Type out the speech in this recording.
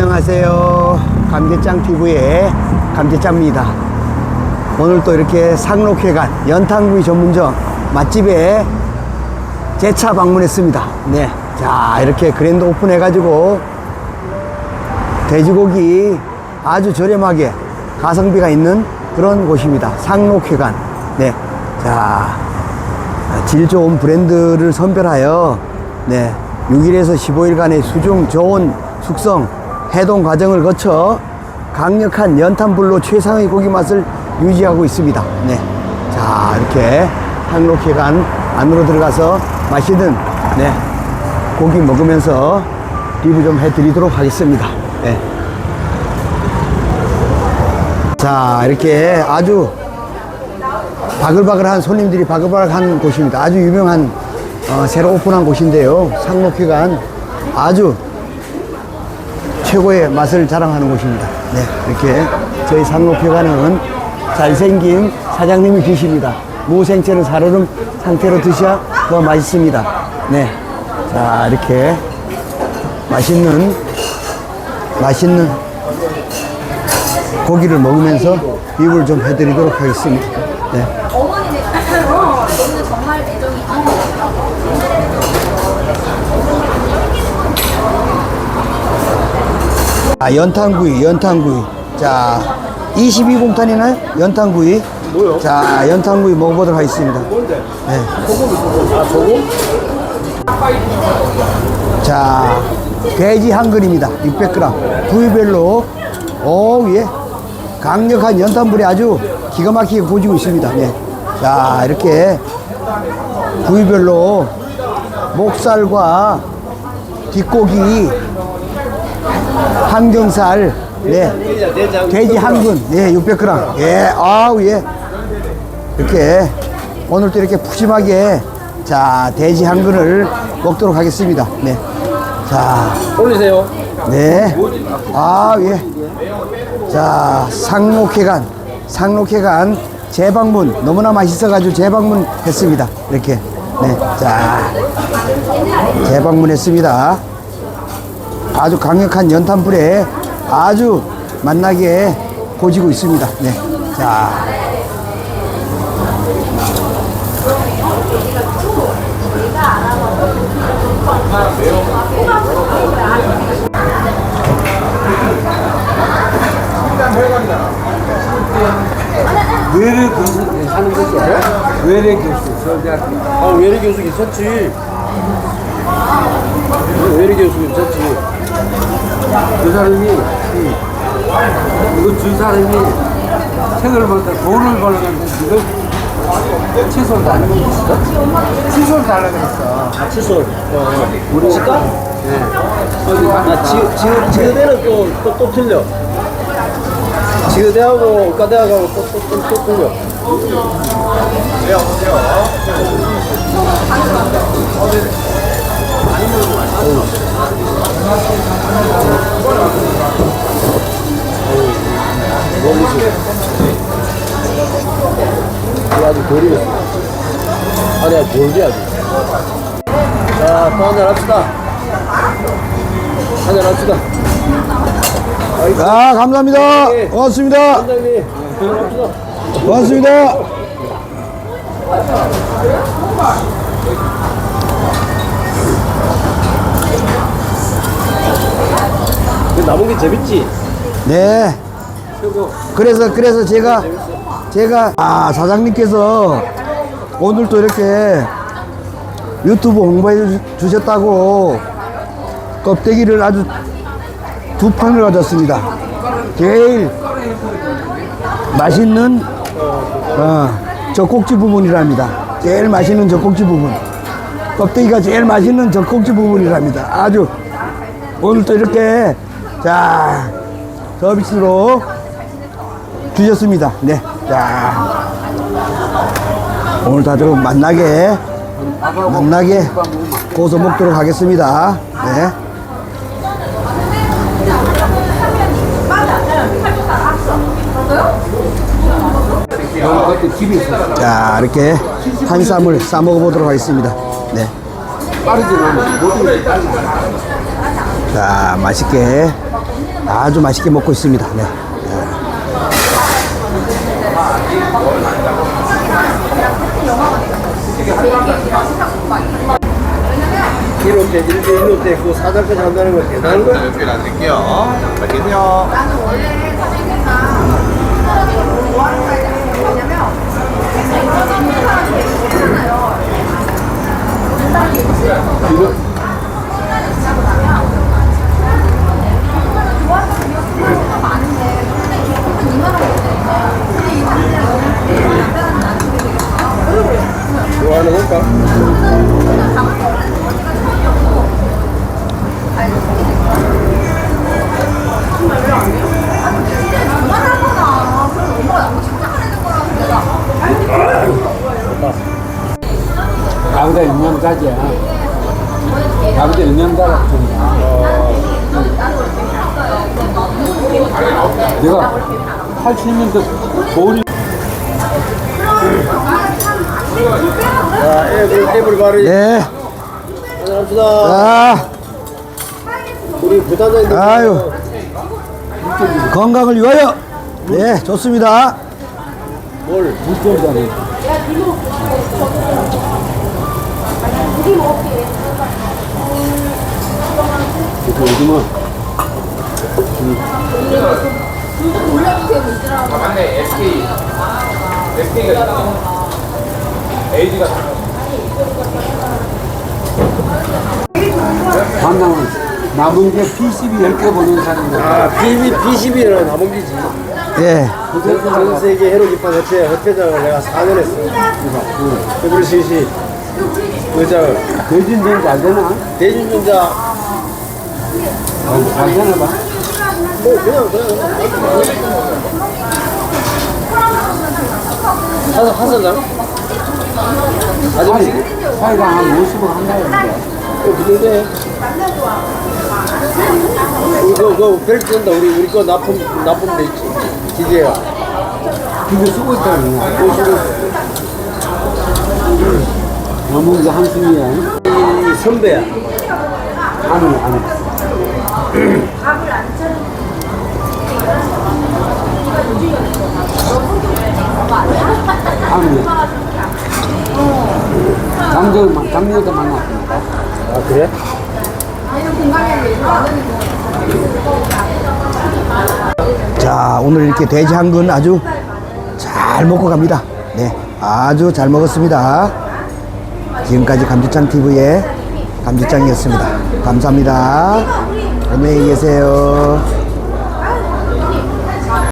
안녕하세요. 감개짱 TV의 감개짱입니다. 오늘 또 이렇게 상록회관 연탄구이 전문점 맛집에 재차 방문했습니다. 네. 자, 이렇게 그랜드 오픈 해가지고 돼지고기 아주 저렴하게 가성비가 있는 그런 곳입니다. 상록회관. 네. 자, 질 좋은 브랜드를 선별하여 네, 6일에서 15일간의 수중 저온 숙성 해동 과정을 거쳐 강력한 연탄불로 최상의 고기 맛을 유지하고 있습니다. 네. 자, 이렇게 상록회관 안으로 들어가서 맛있는 네, 고기 먹으면서 리뷰 좀 해드리도록 하겠습니다. 네. 자, 이렇게 아주 바글바글한 손님들이 바글바글한 곳입니다. 아주 유명한 어, 새로 오픈한 곳인데요. 상록회관 아주 최고의 맛을 자랑하는 곳입니다. 네, 이렇게 저희 상록회관은 잘생긴 사장님이 계십니다. 무생채를 사르는 상태로 드셔야 더 맛있습니다. 네, 자 이렇게 맛있는 맛있는 고기를 먹으면서 리뷰를 좀 해드리도록 하겠습니다. 네 어, 너는 정말 애정이 아, 연탄구이, 연탄구이. 자, 22공탄이나요? 연탄구이. 뭐요? 자, 연탄구이 먹어보도록 하겠습니다. 뭔데? 네. 소금 소금. 아 소금? 자, 돼지 한 근입니다. 600g. 부위별로, 오, 예. 강력한 연탄불이 아주 기가 막히게 구워지고 있습니다. 네. 자, 이렇게 부위별로 목살과 뒷고기, 항정살, 네. 돼지 한 근, 네, 600g. 예, 아우, 예. 이렇게, 오늘도 이렇게 푸짐하게, 자, 돼지 한 근을 먹도록 하겠습니다. 네. 자, 올리세요. 네. 아, 예. 자, 상록회관, 상록회관 재방문, 너무나 맛있어가지고 재방문 했습니다. 이렇게. 네. 자, 재방문 했습니다. 아주 강력한 연탄불에 아주 맛나게 고지고 있습니다. 네. 자. 외래 교수 하는 거죠? 외래 교수 서울대학교. 아 외래 교수 괜찮지. 외래 교수 괜찮지. 그 사람이 이, 이거 준 사람이 책을 받다 돈을 벌었는데 이거 칫솔 달라고 그랬어? 칫솔 달라고 그랬어. 아 칫솔. 어. 우리 치과? 네. 아 지, 지, 지그대는 또, 또, 또 틀려. 지그대하고 과대하고 또, 또, 또, 또 틀려. 이거 아주 돌이 아니야 돌이 아주 자또 한잔 합시다 한잔 합시다 아, 감사합니다. 고맙습니다. 원장님 한잔 합시다 고맙습니다. 그 남은 게 재밌지? 네. 최고 그래서 그래서 제가 제가 아 사장님께서 오늘 또 이렇게 유튜브 홍보해 주- 주셨다고 껍데기를 아주 두 판을 가졌습니다. 제일 맛있는 어, 젖꼭지 부분이랍니다. 제일 맛있는 젖꼭지 부분. 껍데기가 제일 맛있는 젖꼭지 부분이랍니다. 아주 오늘 또 이렇게 자 서비스로 주셨습니다. 네. 자. 오늘 다들 만나게, 만나게 고소 먹도록 하겠습니다. 네. 자, 이렇게 한 쌈을 싸 먹어 보도록 하겠습니다. 네. 자, 맛있게 아주 맛있게 먹고 있습니다. 네. 일대 일로 때, 그 사장까지 한다는 건 대단한 거야. 몇 개를 안 드릴게요. 맛있게 드세요. 나는 원래 사실상 사람이 뭐 하는 거야? 왜냐면 사람이 좋잖아요. 내가 80년대 보리 자, 애들, 애들 바로 네. 합시다. 자, 우리 부단장님. 아유. 건강을 위하여. 네, 좋습니다. 뭘? 물전자네. 그 요즘은 맞네, SK. SK가 있다. LG가 만나면 남은 게 PCB 10개 보는 사람들. 아, BB, BCB는 나봉기지. 예. 전 세계 해로 기판 협회 협회장을 내가 4년 했어. WCC 의장, 대진된 잘 되나? 대중전자, 어, 잘 되나 봐. 뭐, 그냥, 그냥. 하사, 하사장? 아저씨, 사이가 한 50억 한다고 그러는데. 그, 그 정도 해. 그거, 그거, 벨트 된다. 우리, 우리 거 납품, 납품 돼 있지. 기계야. 그거 쓰고 있다는 거야. 너무 이제 한숨이야. 이 선배야. 아니, 아니. 아니. 장도, 장녀도 만났으니까. 아, 그래? 자, 오늘 이렇게 돼지 한 근 아주 잘 먹고 갑니다. 네, 아주 잘 먹었습니다. 지금까지 감주짱 TV의 감주짱이었습니다. 감사합니다. 안녕히 계세요.